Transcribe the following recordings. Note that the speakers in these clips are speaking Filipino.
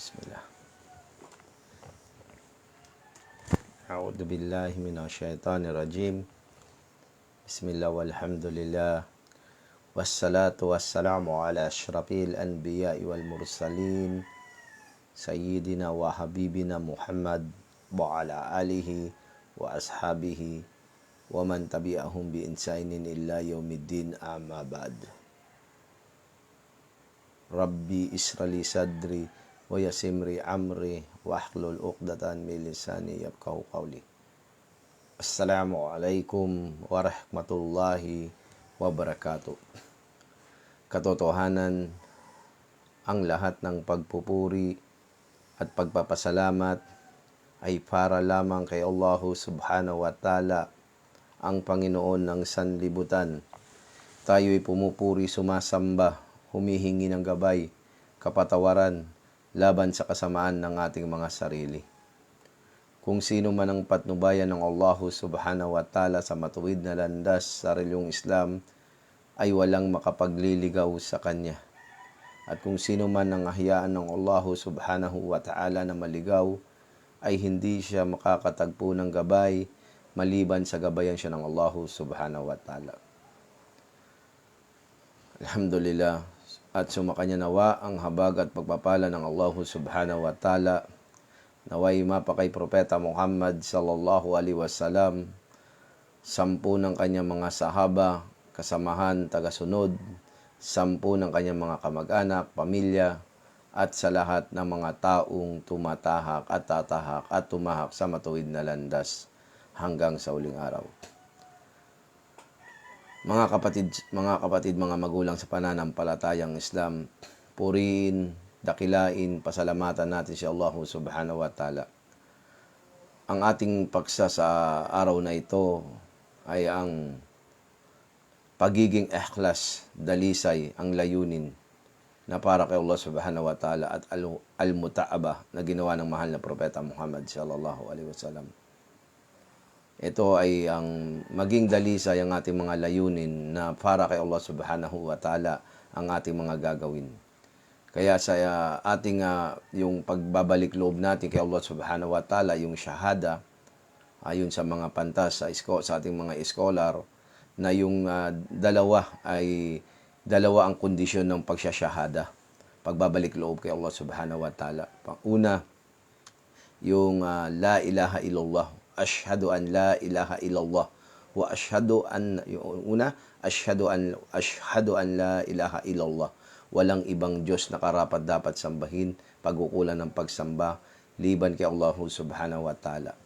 Bismillah. أعوذ بالله من الشيطان الرجيم بسم الله والحمد لله والصلاة والسلام على أشرف الأنبياء والمرسلين سيدنا وحبيبنا محمد وعلى آله وأصحابه ومن تبعهم بإنسان إلا يوم الدين أما بعد ربي اسرلي صدري wa yasimri amri wa ahlul uqdatan min lisani yafqahu qawli. Assalamu alaikum wa rahmatullahi wa barakatuh. Katotohanan ang lahat ng pagpupuri at pagpapasalamat ay para lamang kay Allah subhanahu wa ta'ala ang Panginoon ng sanlibutan. Tayo'y pumupuri, sumasamba, humihingi ng gabay, kapatawaran, laban sa kasamaan ng ating mga sarili. Kung sino man ang patnubayan ng Allah subhanahu wa ta'ala sa matuwid na landas sa reliyong Islam, ay walang makapagliligaw sa Kanya. At kung sino man ang ahiyaan ng Allah subhanahu wa ta'ala na maligaw, ay hindi siya makakatagpo ng gabay maliban sa gabayan siya ng Allah subhanahu wa ta'ala. Alhamdulillah. At sumakanya nawa ang habag at pagpapala ng Allah subhanahu wa ta'ala. Naway mapakay Propeta Muhammad sallallahu alaihi wasallam, sampu ng kanyang mga sahaba, kasamahan, tagasunod, sampu ng kanyang mga kamag-anak, pamilya, at sa lahat ng mga taong tumatahak at tatahak at tumahak sa matuwid na landas hanggang sa uling araw. Mga kapatid, mga kapatid, mga magulang sa pananampalatayang Islam, puriin, dakilain, pasalamatan natin si Allah subhanahu wa ta'ala. Ang ating paksa sa araw na ito ay ang pagiging ikhlas, dalisay, ang layunin na para kay Allah subhanahu wa ta'ala at al-muta'aba na ginawa ng mahal na propeta Muhammad sallallahu alaihi wasallam. Ito ay ang maging dalisay ang ating mga layunin na para kay Allah subhanahu wa ta'ala ang ating mga gagawin. Kaya sa uh, ating uh, yung pagbabalik loob natin kay Allah subhanahu wa ta'ala, yung shahada, ayon sa mga pantas sa, isko, sa ating mga scholar, na yung uh, dalawa ay dalawa ang kondisyon ng pagsasyahada. Pagbabalik loob kay Allah subhanahu wa ta'ala. Una, yung uh, la ilaha illallah. Ashhadu an la ilaha illallah. Wa ashhadu an, yung una, ashhadu an, ashhadu an la ilaha illallah. Walang ibang Diyos na karapat dapat sambahin, pagkukulan ng pagsamba, liban kay Allah subhanahu wa ta'ala.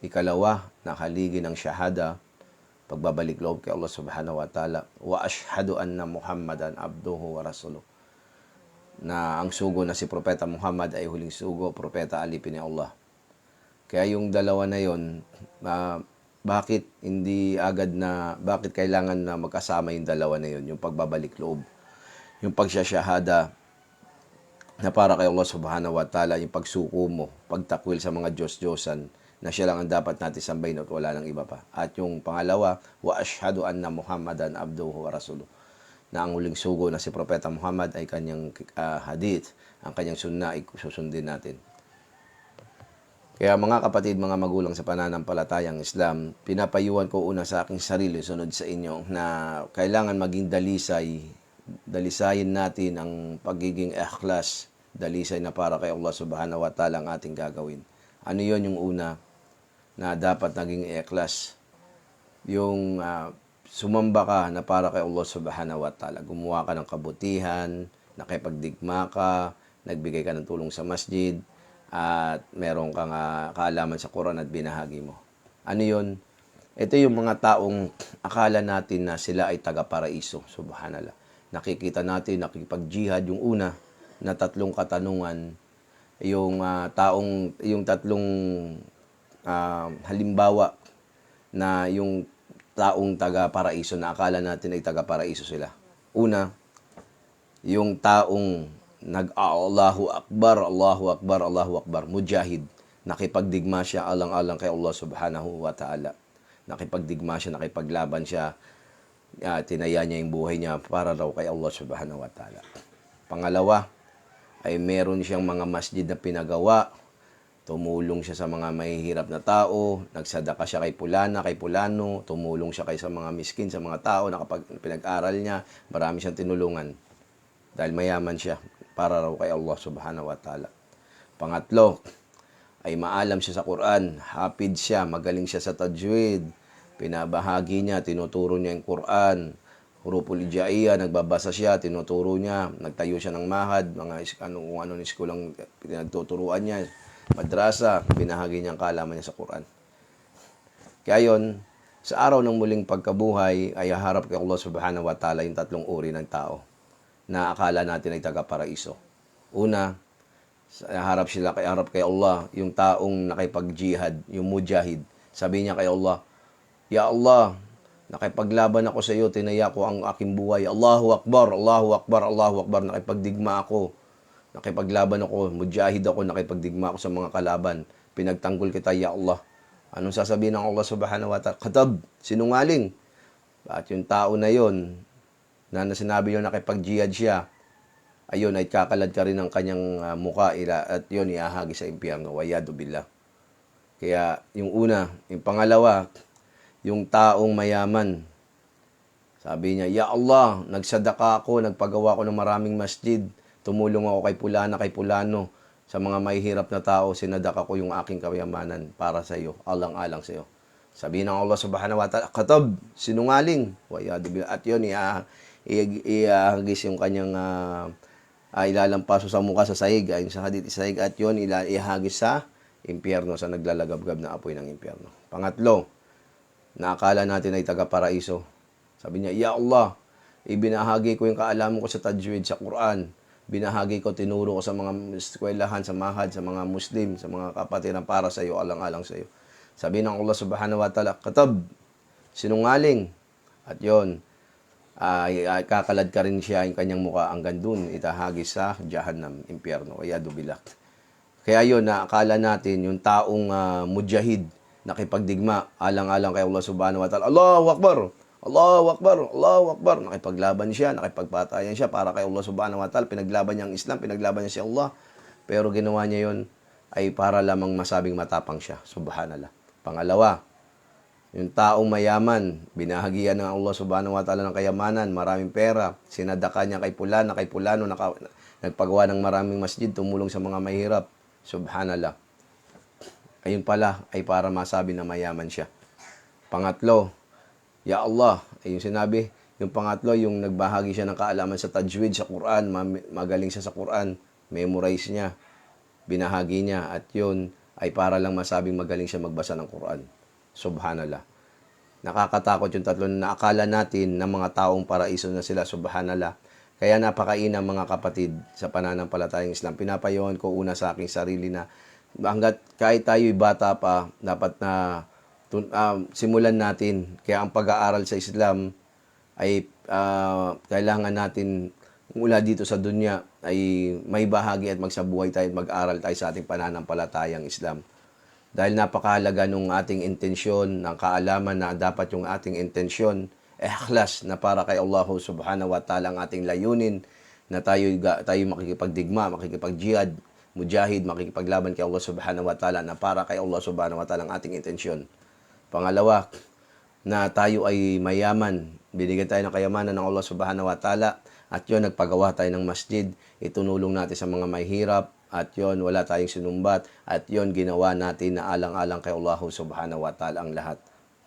Ikalawa, nakaligi ng shahada, pagbabalik loob kay Allah subhanahu wa ta'ala wa ashhadu anna Muhammadan abduhu wa rasuluh na ang sugo na si Propeta Muhammad ay huling sugo, Propeta alipin ni Allah. Kaya yung dalawa na yon, uh, bakit hindi agad na, bakit kailangan na magkasama yung dalawa na yon, yung pagbabalik loob, yung pagsasyahada na para kay Allah subhanahu wa ta'ala, yung pagsuko mo, pagtakwil sa mga Diyos-Diyosan, na siya lang ang dapat natin sambahin at wala nang iba pa. At yung pangalawa, wa ashhadu anna Muhammadan abduhu wa rasuluh. Na ang huling sugo na si Propeta Muhammad ay kanyang uh, hadith, ang kanyang sunna ay susundin natin. Kaya mga kapatid, mga magulang sa pananampalatayang Islam, pinapayuhan ko una sa aking sarili, sunod sa inyo, na kailangan maging dalisay, dalisayin natin ang pagiging ikhlas, dalisay na para kay Allah subhanahu wa ta'ala ang ating gagawin. Ano yon yung una? na dapat naging ikhlas. Yung uh, sumamba ka na para kay Allah subhanahu wa ta'ala. Gumawa ka ng kabutihan, nakipagdigma ka, nagbigay ka ng tulong sa masjid, at meron kang uh, kaalaman sa Quran at binahagi mo. Ano yon? Ito yung mga taong akala natin na sila ay taga-paraiso. Subhanallah. Nakikita natin, nakipag-jihad yung una na tatlong katanungan. Yung uh, taong, yung tatlong uh, halimbawa na yung taong taga-paraiso na akala natin ay taga-paraiso sila. Una, yung taong nag-Allahu Akbar, Allahu Akbar, Allahu Akbar, mujahid. Nakipagdigma siya alang-alang kay Allah subhanahu wa ta'ala. Nakipagdigma siya, nakipaglaban siya. Uh, tinaya niya yung buhay niya para raw kay Allah subhanahu wa ta'ala. Pangalawa, ay meron siyang mga masjid na pinagawa. Tumulong siya sa mga mahihirap na tao, nagsadaka siya kay Pulana, kay Pulano, tumulong siya kay sa mga miskin, sa mga tao na kapag pinag-aral niya, marami siyang tinulungan. Dahil mayaman siya para raw kay Allah subhanahu wa ta'ala. Pangatlo, ay maalam siya sa Quran, hapid siya, magaling siya sa tajwid, pinabahagi niya, tinuturo niya yung Quran, hurupul ijaiya, nagbabasa siya, tinuturo niya, nagtayo siya ng mahad, mga ano, kung ano ni skulang pinagtuturuan niya, madrasa, binahagi niya ang kaalaman niya sa Quran. Kaya yon, sa araw ng muling pagkabuhay ay haharap kay Allah subhanahu wa ta'ala yung tatlong uri ng tao na akala natin ay taga-paraiso. Una, harap sila kay harap kay Allah, yung taong nakipag-jihad, yung mujahid. Sabi niya kay Allah, Ya Allah, nakipaglaban ako sa iyo, tinaya ko ang aking buhay. Allahu Akbar, Allahu Akbar, Allahu Akbar, nakipagdigma ako. Nakipaglaban ako, mujahid ako, nakipagdigma ako sa mga kalaban. Pinagtanggol kita, Ya Allah. Anong sasabihin ng Allah subhanahu wa ta'ala? Katab, sinungaling. At yung tao na yon na sinabi yun nakipag-jihad siya, ayun ay kakalad ka rin ng kanyang ah, muka ila at yun iahagi sa impyerno wayado billah. Kaya yung una yung pangalawa yung taong mayaman. Sabi niya ya Allah nagsadaka ako nagpagawa ko ng maraming masjid. Tumulong ako kay Pulana kay Pulano. Sa mga mahihirap na tao sinadaka ko yung aking kayamanan para sa iyo alang-alang sa iyo. Sabi ng Allah subhanahu wa ta'ala katab sinungaling. Wayado billah. At yun ia iahagis yung kanyang ah, uh, ilalampaso sa mukha sa sahig, ayon sa hadith sa sahig at yon ila ihagis sa impyerno sa naglalagabgab na apoy ng impyerno. Pangatlo, naakala natin ay taga-paraiso. Sabi niya, Ya Allah, ibinahagi ko yung kaalaman ko sa tajwid sa Quran. Binahagi ko, tinuro ko sa mga eskwelahan, sa mahad, sa mga Muslim, sa mga kapatiran para sa iyo, alang-alang sa iyo. Sabi ng Allah subhanahu wa ta'ala, katab, sinungaling. At yon ay ay kakalad ka rin siya yung kanyang mukha hanggang dun itahagis sa Jahannam, impyerno, kaya dubilak. Kaya yun, naakala natin yung taong ah, mujahid, nakipagdigma, alang-alang kay Allah subhanahu wa ta'ala, Allahu Akbar! Allahu Akbar! Allahu Akbar! Nakipaglaban siya, nakipagpatayan siya para kay Allah subhanahu wa ta'ala, pinaglaban niya ang Islam, pinaglaban niya si Allah, pero ginawa niya yon ay para lamang masabing matapang siya, subhanallah. Pangalawa, yung taong mayaman, binahagian ng Allah subhanahu wa ta'ala ng kayamanan, maraming pera, sinadaka niya kay Pulana, kay Pulano, naka, nagpagawa ng maraming masjid, tumulong sa mga mahirap. Subhanallah. Ayun pala ay para masabi na mayaman siya. Pangatlo, Ya Allah, ay yung sinabi, yung pangatlo, yung nagbahagi siya ng kaalaman sa tajwid, sa Quran, ma- magaling siya sa Quran, memorize niya, binahagi niya, at yun ay para lang masabing magaling siya magbasa ng Quran. Subhanallah. Nakakatakot yung tatlo na akala natin na mga taong paraiso na sila, subhanallah. Kaya napakainam mga kapatid sa pananampalatayang Islam. Pinapayuhan ko una sa aking sarili na hanggat kahit tayo'y bata pa, dapat na ah, simulan natin. Kaya ang pag-aaral sa Islam ay ah, kailangan natin mula dito sa dunya ay may bahagi at magsabuhay tayo at mag-aral tayo sa ating pananampalatayang Islam. Dahil napakahalaga nung ating intensyon, ng kaalaman na dapat yung ating intensyon, ikhlas na para kay Allah subhanahu wa ta'ala ang ating layunin na tayo, tayo makikipagdigma, makikipagjihad, mujahid, makikipaglaban kay Allah subhanahu wa ta'ala na para kay Allah subhanahu wa ta'ala ang ating intensyon. Pangalawa, na tayo ay mayaman. Binigyan tayo ng kayamanan ng Allah subhanahu wa ta'ala at yun, nagpagawa tayo ng masjid, itunulong natin sa mga mahirap, at yon wala tayong sinumbat, at yon ginawa natin na alang-alang kay Allah subhanahu wa ta'ala ang lahat.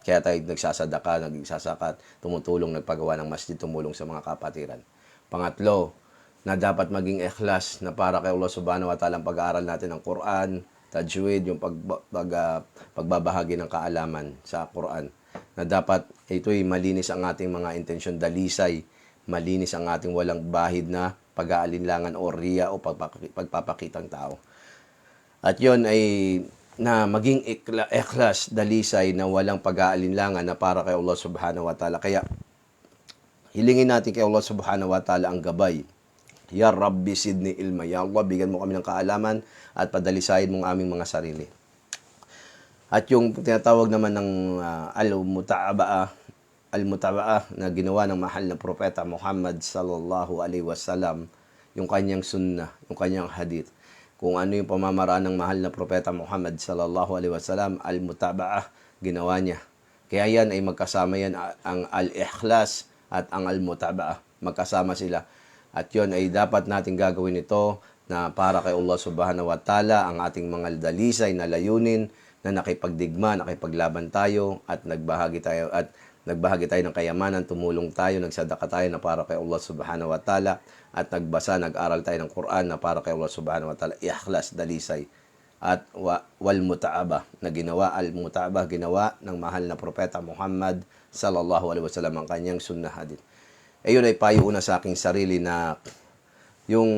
Kaya tayo nagsasadaka, nagsasakat, tumutulong, nagpagawa ng masjid, tumulong sa mga kapatiran. Pangatlo, na dapat maging ikhlas na para kay Allah subhanahu wa ta'ala ang pag-aaral natin ng Quran, tajwid, yung pag, pag, ah, pagbabahagi ng kaalaman sa Quran. Na dapat ito'y malinis ang ating mga intensyon, dalisay, malinis ang ating walang bahid na pag-aalinlangan o riya o pagpapaki- pagpapakitang tao. At yon ay na maging ikla, ikhlas, dalisay na walang pag-aalinlangan na para kay Allah subhanahu wa ta'ala. Kaya hilingin natin kay Allah subhanahu wa ta'ala ang gabay. Ya Rabbi Sidni Ilma. Ya Allah, bigyan mo kami ng kaalaman at padalisayin mong aming mga sarili. At yung tinatawag naman ng ah, al-muta'abaa, al-muta'abaa na ginawa ng mahal na propeta Muhammad sallallahu alaihi wasallam, yung kanyang sunnah, yung kanyang hadith. Kung ano yung pamamaraan ng mahal na propeta Muhammad sallallahu alaihi wasallam, al-mutaba'ah, ginawa niya. Kaya yan ay magkasama yan ang al-ikhlas at ang al-mutaba'ah. Magkasama sila. At yon ay dapat natin gagawin ito na para kay Allah subhanahu wa ta'ala ang ating mga dalisay na layunin na nakipagdigma, nakipaglaban tayo at nagbahagi tayo at nagbahagi tayo ng kayamanan, tumulong tayo, nagsadaka tayo na para kay Allah subhanahu wa ta'ala at nagbasa, nag-aral tayo ng Quran na para kay Allah subhanahu wa ta'ala, ikhlas, dalisay at wa, wal mutaaba na ginawa al mutaaba ginawa ng mahal na propeta Muhammad sallallahu alaihi wasallam ang kanyang sunnah hadith. Ayun ay payo una sa aking sarili na yung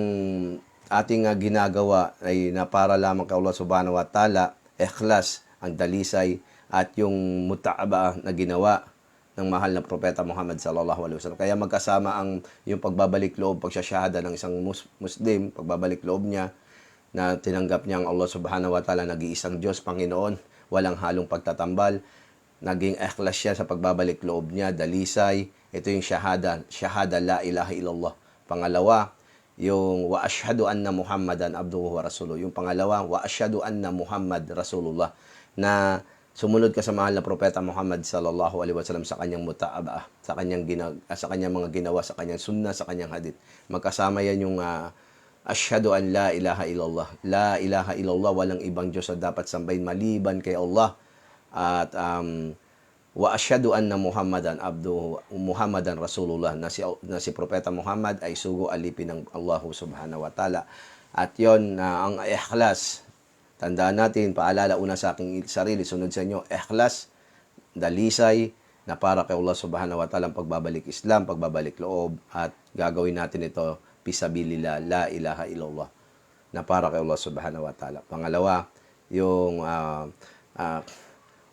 ating ah, ginagawa ay na para lamang kay Allah subhanahu wa ta'ala, ikhlas, ang dalisay, at yung mutaaba na ginawa ng mahal na propeta Muhammad sallallahu alaihi wasallam. Kaya magkasama ang yung pagbabalik loob, pagsasyahada ng isang mus- Muslim, pagbabalik loob niya na tinanggap niya ang Allah subhanahu wa ta'ala nag-iisang Diyos, Panginoon, walang halong pagtatambal, naging ikhlas siya sa pagbabalik loob niya, dalisay, ito yung syahada, syahada la ilaha illallah. Pangalawa, yung wa ashhadu anna Muhammadan abduhu wa rasuluh. Yung pangalawa, wa ashhadu anna Muhammad rasulullah na sumunod ka sa mahal na propeta Muhammad sallallahu alaihi wasallam sa kanyang mutaaba, sa kanyang ginag sa kanyang mga ginawa, sa kanyang sunna, sa kanyang hadith. Magkasama yan yung ah, ashhadu an la ilaha illallah. La ilaha illallah, walang ibang Diyos na dapat sambahin maliban kay Allah. At um, wa ashhadu anna Muhammadan abduhu Muhammadan Rasulullah na si na si propeta Muhammad ay sugo alipin ng Allah subhanahu wa taala. At yon na ang ikhlas. Tandaan natin, paalala una sa aking sarili, sunod sa inyo, ikhlas, dalisay, na para kay Allah subhanahu wa ta'ala ang pagbabalik Islam, pagbabalik loob, at gagawin natin ito, pisabilillah, la ilaha illallah, na para kay Allah subhanahu wa ta'ala. Pangalawa, yung ah, ah,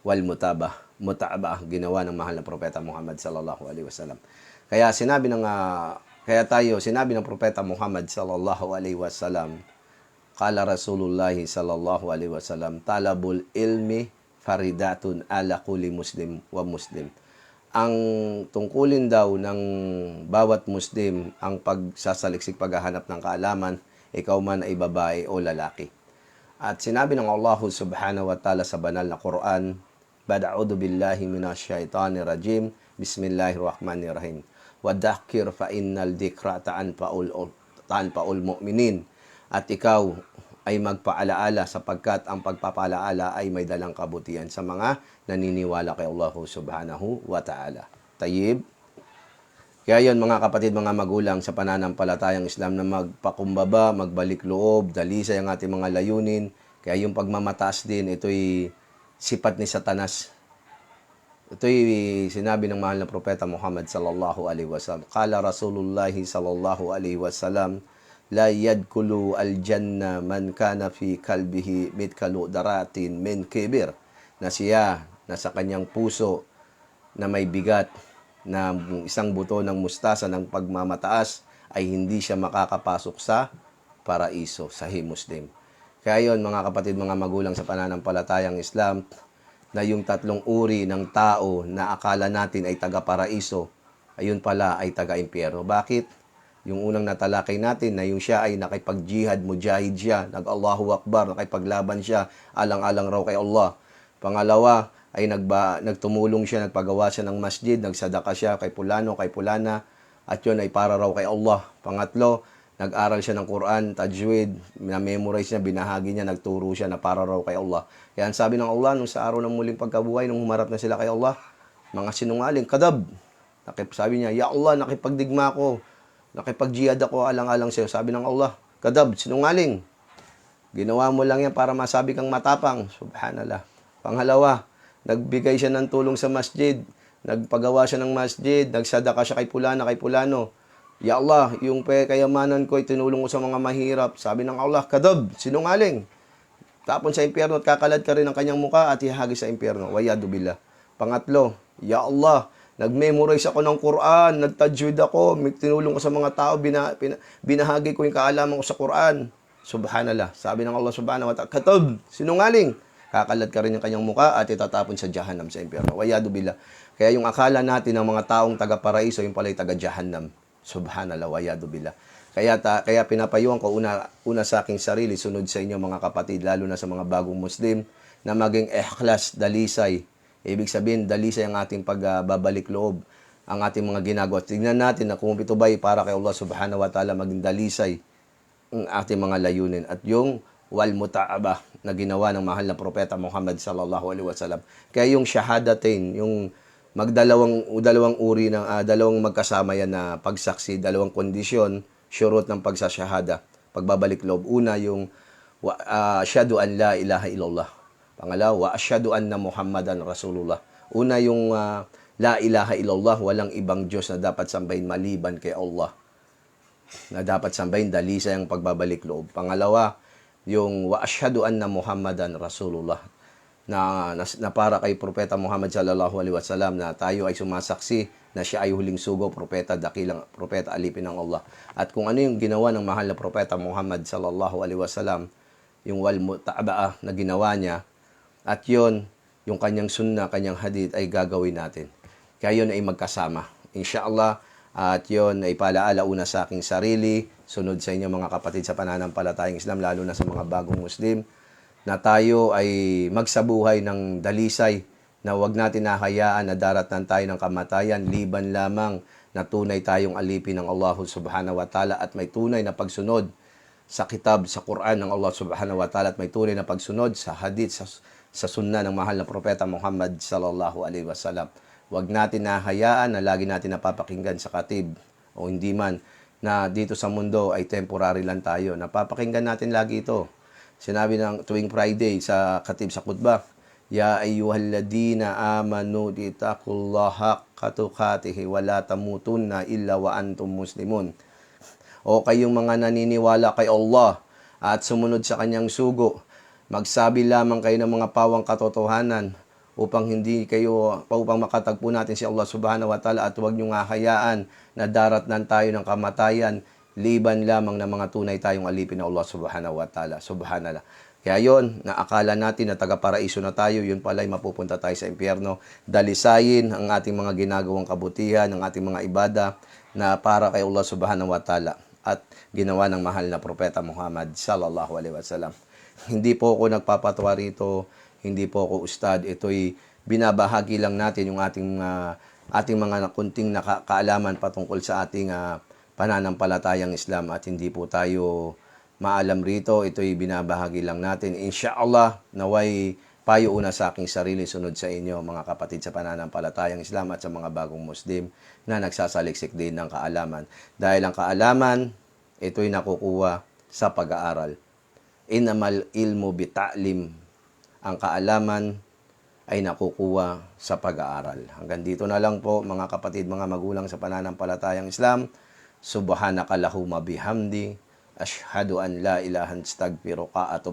wal mutaba, mutaba, ginawa ng mahal na propeta Muhammad sallallahu alaihi wasallam. Kaya sinabi ng ah, kaya tayo, sinabi ng propeta Muhammad sallallahu alaihi wasallam, Kala Rasulullah sallallahu alaihi wasallam, talabul ilmi faridatun ala kulli muslim wa muslim. Ang tungkulin daw ng bawat muslim ang pagsasaliksik paghahanap ng kaalaman, ikaw man ay babae o lalaki. At sinabi ng Allah subhanahu wa ta'ala sa banal na Quran, Bada'udu billahi minasyaitanir rajim, Bismillahirrahmanirrahim. Wadakir fa innal dikra ta'an paul, ta'an paul mu'minin. At ikaw ay magpaalaala sapagkat ang pagpapalaala ay may dalang kabutihan sa mga naniniwala kay Allah subhanahu wa ta'ala. Tayyib, kaya yun mga kapatid, mga magulang sa pananampalatayang Islam na magpakumbaba, magbalik loob, dalisay ang ating mga layunin. Kaya yung pagmamataas din, ito'y sipat ni Satanas. Ito'y sinabi ng mahal na propeta Muhammad sallallahu alaihi wasallam. Kala Rasulullah sallallahu alaihi wasallam, la yadkulu al-janna man kana fi kalbihi mitkalu daratin min kibir. Na siya, nasa kanyang puso, na may bigat na isang buto ng mustasa ng pagmamataas ay hindi siya makakapasok sa paraiso, sa Muslim. Kaya yon mga kapatid, mga magulang sa pananampalatayang Islam, na yung tatlong uri ng tao na akala natin ay taga-paraiso, ayun pala ay taga-impyerno. Bakit? Yung unang natalakay natin na yung siya ay nakipag-jihad, mujahid siya, nag-Allahu Akbar, nakipaglaban siya, alang-alang raw kay Allah. Pangalawa, ay nagba, nagtumulong siya, nagpagawa siya ng masjid, nagsadaka siya kay Pulano, kay Pulana, at yun ay para raw kay Allah. Pangatlo, nag-aral siya ng Quran, tajwid, na-memorize niya, binahagi niya, nagturo siya na para raw kay Allah. Ang sabi ng Allah, nung sa araw ng muling pagkabuhay, nung humarap na sila kay Allah, mga sinungaling, kadab. Nakip, sabi niya, Ya Allah, nakipagdigma ko, nakipag-jihad ako, alang-alang sa'yo. Sabi ng Allah, kadab, sinungaling. Ginawa mo lang yan para masabi kang matapang. Subhanallah. Pangalawa, nagbigay siya ng tulong sa masjid. Nagpagawa siya ng masjid. Nagsadaka siya kay Pulana, kay Pulano. Ya Allah, yung kayamanan ko, itinulong ko sa mga mahirap. Sabi ng Allah, kadab, sinungaling. Tapon sa impyerno at kakalad ka rin ang kanyang muka at ihagi sa impyerno. Wayadu billah. Pangatlo, Ya Allah, nag-memorize ako ng Quran, nagtajwid ako, tinulong ko sa mga tao, bina, bina- binahagi ko yung kaalaman ko sa Quran. Subhanallah. Sabi ng Allah subhanahu wa ta'ala, katab, sinungaling. Kakalad ka rin yung kanyang muka at itatapon sa jahanam sa impyerno. Wayadu billah. Kaya yung akala natin ng mga taong taga-paraiso, yung pala'y taga-jahannam. Subhanallah, wayadu billah. Kaya, ta, kaya pinapayuhan ko una, una sa aking sarili, sunod sa inyo mga kapatid, lalo na sa mga bagong Muslim, na maging ikhlas, dalisay. Ibig sabihin, dalisay ang ating pagbabalik loob, ang ating mga ginagawa. Tingnan natin na kung ito ba'y para kay Allah subhanahu wa ta'ala maging dalisay ang ating mga layunin. At yung wal muta'aba na ginawa ng mahal na propeta Muhammad sallallahu alaihi wasallam. Kaya yung shahadatain, yung magdalawang dalawang uri ng ah, dalawang magkasama yan na pagsaksi, dalawang kondisyon, syurot ng pagsasyahada, pagbabalik loob. Una yung wa, ah, asyhadu an la ilaha illallah. Pangalawa, wa asyhadu anna Muhammadan Rasulullah. Una yung ah, la ilaha illallah, walang ibang Diyos na dapat sambahin maliban kay Allah na dapat sambahin dalisay ang pagbabalik loob. Pangalawa, yung wa asyhadu anna Muhammadan Rasulullah na, na, na para kay propeta Muhammad sallallahu alaihi wasallam na tayo ay sumasaksi na siya ay huling sugo, propeta, dakilang propeta, alipin ng Allah. At kung ano yung ginawa ng mahal na propeta Muhammad sallallahu alaihi wasallam, yung wal muta'abaa na ginawa niya, at yon yung kanyang sunna, kanyang hadith ay gagawin natin. Kaya yun ay magkasama. Inshallah, at yon ay palaala una sa aking sarili, sunod sa inyo mga kapatid sa pananampalatayang Islam, lalo na sa mga bagong Muslim, na tayo ay magsabuhay ng dalisay na wag natin nahayaan na daratan tayo ng kamatayan liban lamang na tunay tayong alipin ng Allah subhanahu wa ta'ala at may tunay na pagsunod sa kitab, sa Quran ng Allah subhanahu wa ta'ala at may tunay na pagsunod sa hadith, sa, sa sunna ng mahal na propeta Muhammad sallallahu alaihi wasallam. Huwag natin nahayaan na lagi natin napapakinggan sa katib o hindi man na dito sa mundo ay temporary lang tayo. Napapakinggan natin lagi ito. Sinabi ng tuwing Friday sa katib sa khutbah, Ya ayyuhalladina amanu ditakullaha katukatihi wa la tamutunna illa wa antum muslimun. O kayong mga naniniwala kay Allah at sumunod sa kanyang sugo, magsabi lamang kayo ng mga pawang katotohanan upang hindi kayo upang makatagpo natin si Allah Subhanahu wa Ta'ala at huwag niyo nga hayaan na daratnan tayo ng kamatayan liban lamang ng mga tunay tayong alipin ng Allah Subhanahu wa Ta'ala. Subhanallah. Kaya yon, naakala natin na taga-paraiso na tayo, yun pala ay mapupunta tayo sa impyerno. Dalisayin ang ating mga ginagawang kabutihan, ang ating mga ibada na para kay Allah Subhanahu wa Ta'ala at ginawa ng mahal na propeta Muhammad sallallahu alaihi wasallam. Hindi po ako nagpapatwa rito, hindi po ako ustad. Ito'y binabahagi lang natin yung ating uh, ating mga kunting naka- kaalaman patungkol sa ating uh, pananampalatayang Islam at hindi po tayo maalam rito. Ito'y binabahagi lang natin. Inshallah, naway payo una sa aking sarili, sunod sa inyo mga kapatid sa pananampalatayang Islam at sa mga bagong Muslim na nagsasaliksik din ng kaalaman. Dahil ang kaalaman, ito'y nakukuha sa pag-aaral. Inamal ilmu bita'lim. Ang kaalaman ay nakukuha sa pag-aaral. Hanggang dito na lang po mga kapatid, mga magulang sa pananampalatayang Islam. Subhanaka lahumma bihamdi. Ashhadu an la ilahan stagfiruka ato.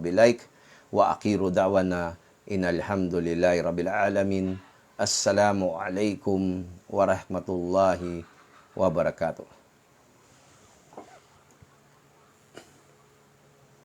Wa akiru da'wana inalhamdulillahi rabbil alamin. Assalamu alaikum warahmatullahi wabarakatuh.